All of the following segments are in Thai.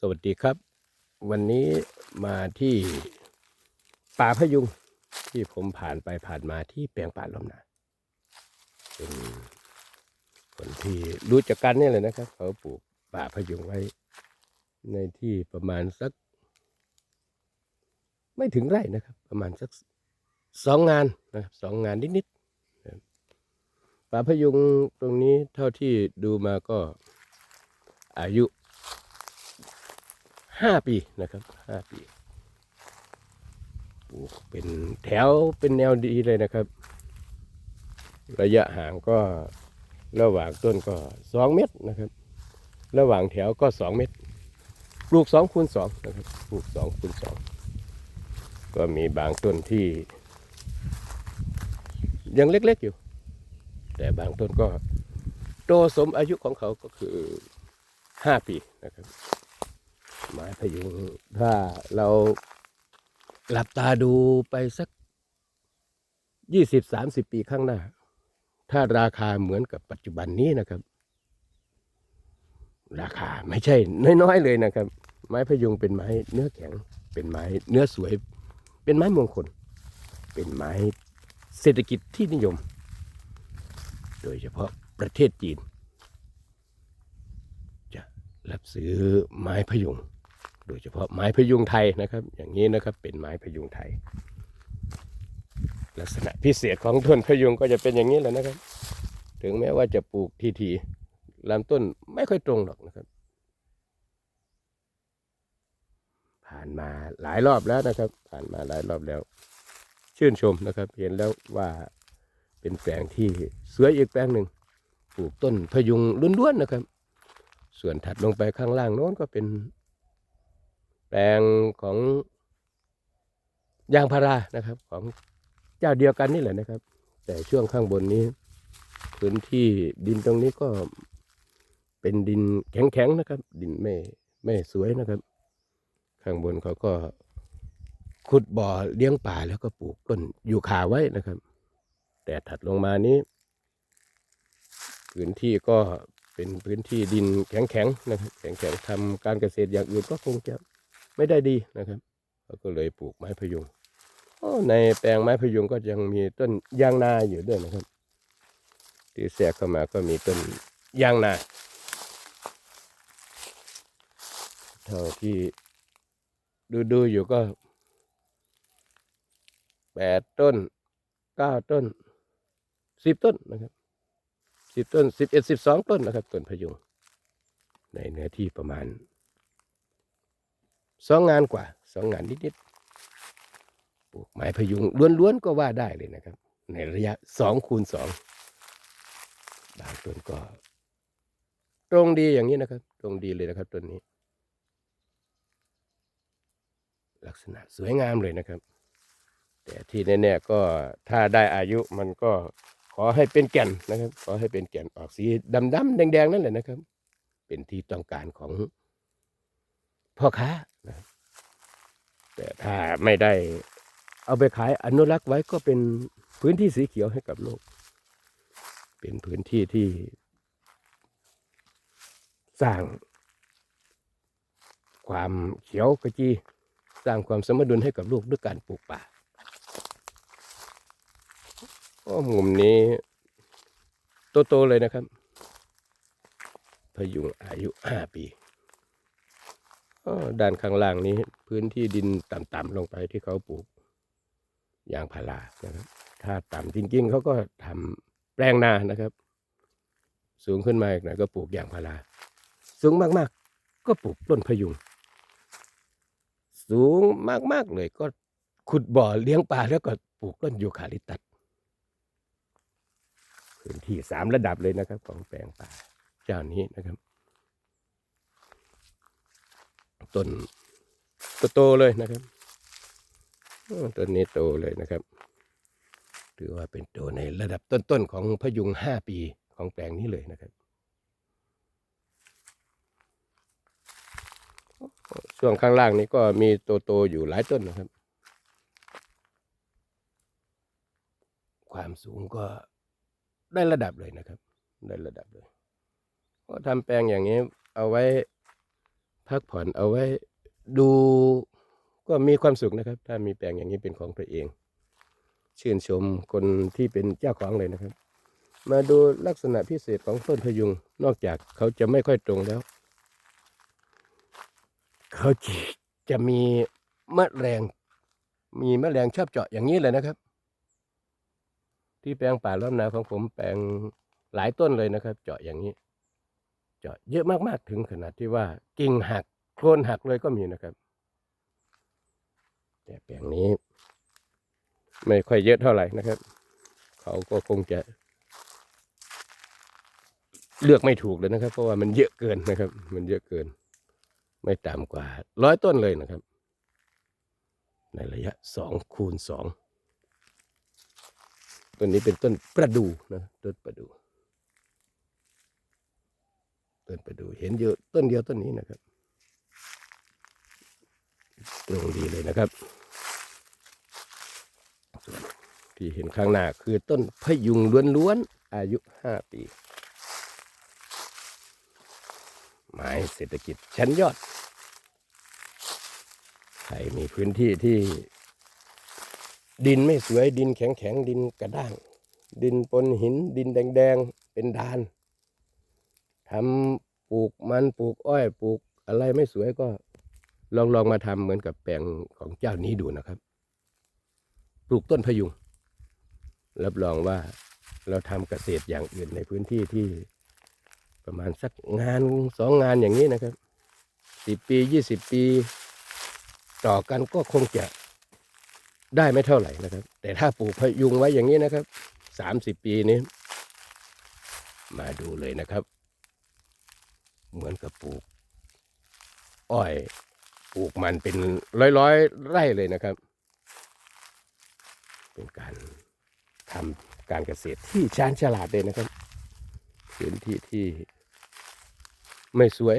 สวัสดีครับ วันนี้มาที่ป่าพยุงที่ผมผ่านไปผ่านมาที่แปลงป่าลมนาเป็นคนที่รู้จักกันนี่แหละนะครับ เขาปลูกป่าพยุงไว้ ในที่ประมาณสัก ไม่ถึงไร่นะครับ ประมาณสักสองงานนะครับสองงานนิดๆป่าพยุงตรงนี้เท่าที่ดูมาก็อายุ ห้าปีนะครับห้าปีปลูกเป็นแถวเป็นแนวดีเลยนะครับ ระยะห่างก็ระหว่างต้นก็สองเมตรนะครับ ระหว่างแถวก็สองเมตร ปลูกสองคูณสองนะครับปลูกสองคูณสองก็มีบางต้นที่ ยังเล็กๆอยู่ แต่บางต้นก็โตสมอายุของเขาก็คือห้าปีนะครับ ไม้พยุงถ้าเราหลับตาดูไปสักยี่สิบสามสิบปีข้างหน้า ถ้าราคาเหมือนกับปัจจุบันนี้นะครับ ราคาไม่ใช่ น้อยๆเลยนะครับ ไม้พยุงเป็นไม้เนื้อแข็ง เป็นไม้เนื้อสวย เป็นไม้มงคล เป็นไม้เศรษฐกิจที่นิยม โดยเฉพาะประเทศจีน จะรับซื้อไม้พยุง โดยเฉพาะไม้พยุงไทยนะครับ อย่างนี้นะครับเป็นไม้พยุงไทย ลักษณะพิเศษของต้นพยุงก็จะเป็นอย่างนี้แหละนะครับ ถึงแม้ว่าจะปลูกทีทีลำต้นไม่ค่อยตรงหรอกนะครับ ผ่านมาหลายรอบแล้วนะครับ ผ่านมาหลายรอบแล้ว ชื่นชมนะครับ เห็นแล้วว่าเป็นแปลงที่สวยอีกแปลงหนึ่งปลูกต้นพยุงล้วนๆนะครับ ส่วนถัดลงไปข้างล่างโน้นก็เป็น ลงของยางพารานะครับ ของเจ้าเดียวกันนี่แหละนะครับ แต่ช่วงข้างบนนี้ พื้นที่ดินตรงนี้ก็เป็นดินแข็งๆนะครับ ดินไม่ไม่สวยนะครับ ข้างบนเขาก็ขุดบ่อเลี้ยงป่าแล้วก็ปลูกต้นอยู่คาไว้นะครับ แต่ถัดลงมานี้พื้นที่ก็เป็นพื้นที่ดินแข็งๆนะครับแข็งๆทำการเกษตรอย่างอื่นก็คงจะ ไม่ได้ดีนะครับเขาก็เลยปลูกไม้พยุงในแปลงไม้พยุงก็ยังมีต้นยางนาอยู่ด้วยนะครับ ที่แทรกเข้ามาก็มีต้นยางนา เท่าที่ดูดูๆอยู่ก็แปดต้นเก้าต้นสิบต้นนะครับสิบต้นสิบเอ็ดสิบสองต้นนะครับต้นพยุงในเนื้อที่ประมาณ สองงานกว่าสองงานนิดๆปลูกไม้พยุงล้วนๆก็ว่าได้เลยนะครับ ในระยะสองคูณสองบางต้นก็ ตรงดีอย่างนี้นะครับ ตรงดีเลยนะครับต้นนี้ ลักษณะสวยงามเลยนะครับ แต่ที่แน่ๆก็ถ้าได้อายุมันก็ขอให้เป็นแก่นนะครับ ขอให้เป็นแก่นออกสีดำๆแดงๆนั่นแหละนะครับ เป็นที่ต้องการของพ่อค้า แต่ถ้าไม่ได้เอาไปขายอนุรักษ์ไว้ก็เป็นพื้นที่สีเขียวให้กับโลก เป็นพื้นที่ที่สร้างความเขียวกระจีสร้างความสมดุลให้กับโลกด้วยการปลูกป่าก็มุมนี้โตๆเลยนะครับ พยุงอายุห้าปี ด้านข้างล่างนี้ พื้นที่ดินต่ำๆลงไปที่เขาปลูกยางพารานะครับ ถ้าต่ำจริงๆเขาก็ทำแปลงนานะครับ สูงขึ้นมาอีกหน่อยก็ปลูกยางพาราสูงมากๆ ก็ปลูกต้นพยุง สูงมากๆเลยก็ขุดบ่อเลี้ยงปลาแล้วก็ปลูกต้นยูคาลิปตัสพื้นที่สามระดับเลยนะครับ ของแปลงป่าเจ้านี้นะครับ ต้นโตๆเลยนะครับต้นนี้โตเลยนะครับ ถือว่าเป็นโตในระดับต้นๆของพยุงห้าปีของแปลงนี้เลยนะครับ ช่วงข้างล่างนี้ก็มีโตๆอยู่หลายต้นนะครับ ความสูงก็ได้ระดับเลยนะครับ ได้ระดับเลยก็ทำแปลงอย่างนี้เอาไว้ พักผ่อนเอาไว้ดูก็มีความสุขนะครับ ถ้ามีแปลงอย่างนี้เป็นของตัวเอง ชื่นชมคนที่เป็นเจ้าของเลยนะครับ มาดูลักษณะพิเศษของต้นพยุง นอกจากเขาจะไม่ค่อยตรงแล้ว เขาจะมีมะแรง มีมะแมลงชอบเจาะอย่างนี้เลยนะครับ ที่แปลงป่าล้อมนาของผมแปลงหลายต้นเลยนะครับ เจาะอย่างนี้ เจาะเยอะมากๆถึงขนาดที่ว่ากิ่งหักโคนหักเลยก็มีนะครับ แต่แปลงนี้ ไม่ค่อยเยอะเท่าไหร่นะครับ เขาก็คงจะ เลือกไม่ถูกเลยนะครับ เพราะว่ามันเยอะเกินนะครับ มันเยอะเกิน ไม่ต่ำกว่าร้อยต้นเลยนะครับ ในระยะสองคูณสองต้นนี้เป็นต้นประดูนะต้นประดู่ ต้นไปดูเห็นเยอะต้นเดียวต้นนี้นะครับ ตรงดีเลยนะครับ ที่เห็นข้างหน้าคือต้นพยุงล้วนๆอายุห้าปีไม้เศรษฐกิจชั้นยอด ใครมีพื้นที่ที่ดินไม่สวยดินแข็งๆดินกระด้าง ดินปนหินดินแดง ๆ เป็นดาน ทำปลูกมันปลูกอ้อยปลูกอะไรไม่สวยก็ลองลองมาทำเหมือนกับแปลงของเจ้านี้ดูนะครับ ปลูกต้นพยุง รับรองว่าเราทำเกษตรอย่างอื่นในพื้นที่ที่ประมาณสักงานสองงานอย่างนี้นะครับสิบปียี่สิบปี ต่อกันก็คงจะได้ไม่เท่าไหร่นะครับ แต่ถ้าปลูกพยุงไว้อย่างนี้นะครับสามสิบปีนี้ มาดูเลยนะครับ เหมือนกับปลูก อ้อยปลูกมันเป็นร้อยร้อยๆไร่เลยนะครับ เป็นการทำการเกษตรที่ชาญฉลาดเลยนะครับพื้นที่ที่ไม่สวย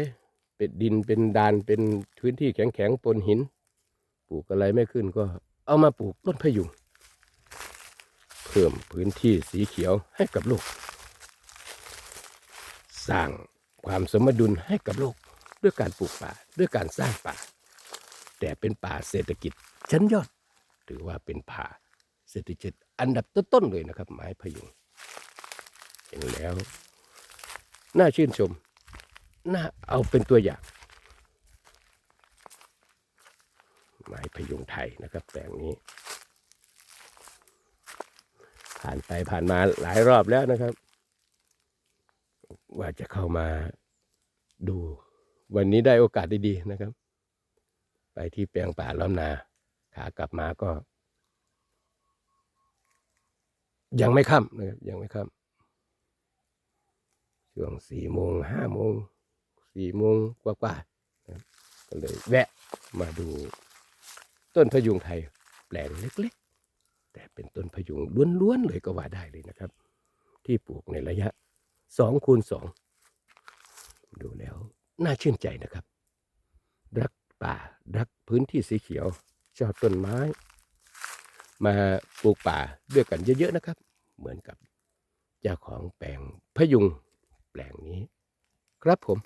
เป็นดินเป็นดานเป็นพื้นที่แข็งๆปนหิน ปลูกอะไรไม่ขึ้นก็เอามาปลูกต้นพะยุงเพิ่มพื้นที่สีเขียวให้กับโลกสร้าง ความสมดุลให้กับโลกด้วยการปลูกป่าด้วยการสร้างป่า แต่เป็นป่าเศรษฐกิจชั้นยอด ถือว่าเป็นป่าเศรษฐกิจอันดับต้นๆเลยนะครับ ไม้พยุงเห็นแล้ว น่าชื่นชม น่าเอาเป็นตัวอย่าง ไม้พยุงไทยนะครับแปลงนี้ ผ่านไปผ่านมาหลายรอบแล้วนะครับ ว่าจะเข้ามาดู วันนี้ได้โอกาสดีๆนะครับ ไปที่แปลงป่าล้อมนาขากลับมาก็ ยังไม่ค่ำนะครับยังไม่ค่ำช่วงสี่โมงห้าโมงสี่โมงกว่าๆนะก็เลยแวะมาดูต้นพยุงไทยแปลงเล็กๆ แต่เป็นต้นพยุงล้วนๆเลยก็ว่าได้เลยนะครับ ที่ปลูกในระยะ สองคูณสองดูแล้วน่าชื่นใจนะครับ รักป่า รักพื้นที่สีเขียว ชอบต้นไม้ มาปลูกป่าด้วยกันเยอะๆนะครับ เหมือนกับเจ้าของแปลงพะยุงแปลงนี้ ครับผม